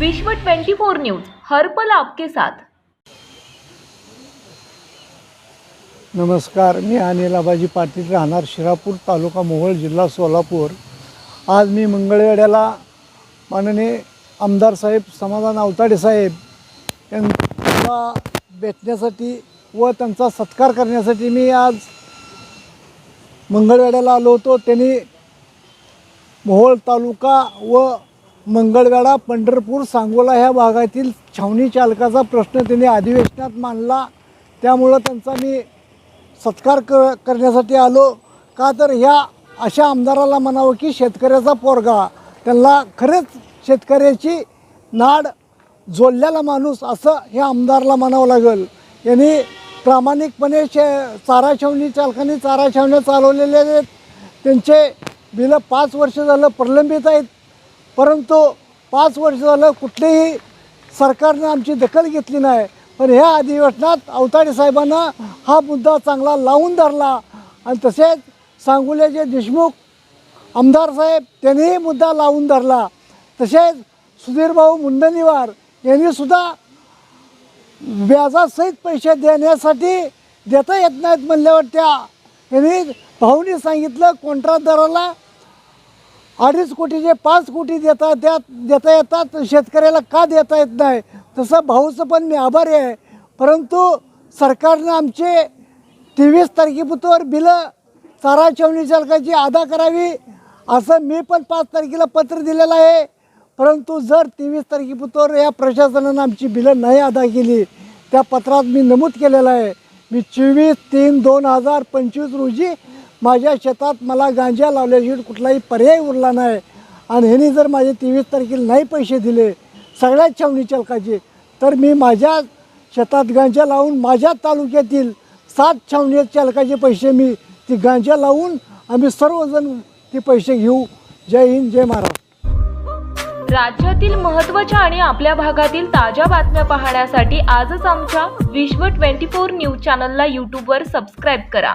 विश्व 24 न्यूज हर पल आपके साथ. नमस्कार मी अनिल पाटील राहणार शिरापूर तालुका मोहोळ जिल्हा सोलापूर. आज मी मंगळवेड्याला माननीय आमदार साहेब समाधान अवताडे साहेब यांना भेटण्यासाठी व त्यांचा सत्कार करण्यासाठी मी आज मंगळवेड्याला आलो होतो. त्यांनी मोहोळ तालुका व मंगळवेढा पंढरपूर सांगोला ह्या भागातील छावणी चालकाचा प्रश्न त्यांनी अधिवेशनात मांडला. त्यामुळं त्यांचा मी सत्कार कर करण्यासाठी आलो. का तर ह्या अशा आमदाराला म्हणावं की शेतकऱ्याचा पोरगा. त्यांना खरेच शेतकऱ्याची नाड जोडलेला माणूस असं ह्या आमदारला म्हणावं लागेल. यांनी प्रामाणिकपणे शे चारा छावणी चालकांनी चारा छावण्या चालवलेल्या आहेत. त्यांचे बिलं पाच वर्ष झालं प्रलंबित आहेत. परंतु पाच वर्ष झालं कुठलेही सरकारनं आमची दखल घेतली नाही. पण ह्या अधिवेशनात अवताडे साहेबांना हा मुद्दा चांगला लावून धरला. आणि तसेच सांगोल्याचे देशमुख आमदार साहेब त्यांनीही मुद्दा लावून धरला. तसेच सुधीरभाऊ मुंडणीवार यांनीसुद्धा व्याजासहित पैसे देण्यासाठी देता येत नाहीत म्हणल्यावर त्या यांनी भाऊनी सांगितलं कॉन्ट्रॅक्टदाराला अडीच कोटीचे पाच कोटी देता द्या देता येतात शेतकऱ्याला का देता येत नाही? तसं भाऊचं पण मी आभारी आहे. परंतु सरकारनं आमचे तेवीस तारखेपुतर बिलं चारा छावणी चालकाची अदा करावी असं मी पण पाच तारखेला पत्र दिलेलं आहे. परंतु जर तेवीस तारखेपुतर या प्रशासनानं आमची बिलं नाही अदा केली त्या पत्रात मी नमूद केलेलं आहे. मी चोवीस तीन दोन हजार पंचवीस रोजी माझ्या शेतात मला गांजा लावल्याशिवाय कुठलाही पर्याय उरला नाही. आणि ह्यांनी जर माझे तेवीस तारखेला नाही पैसे दिले सगळ्याच छावणी चालकाचे तर मी माझ्या शेतात गांजा लावून माझ्या तालुक्यातील सात छावणी चालकाचे पैसे मी ती गांजा लावून आम्ही सर्वजण ते पैसे घेऊ. जय हिंद जय महाराष्ट्र. राज्यातील महत्त्वाच्या आणि आपल्या भागातील ताज्या बातम्या पाहण्यासाठी आजच आमच्या विश्व 24 न्यूज चॅनलला यूट्यूबवर सबस्क्राईब करा.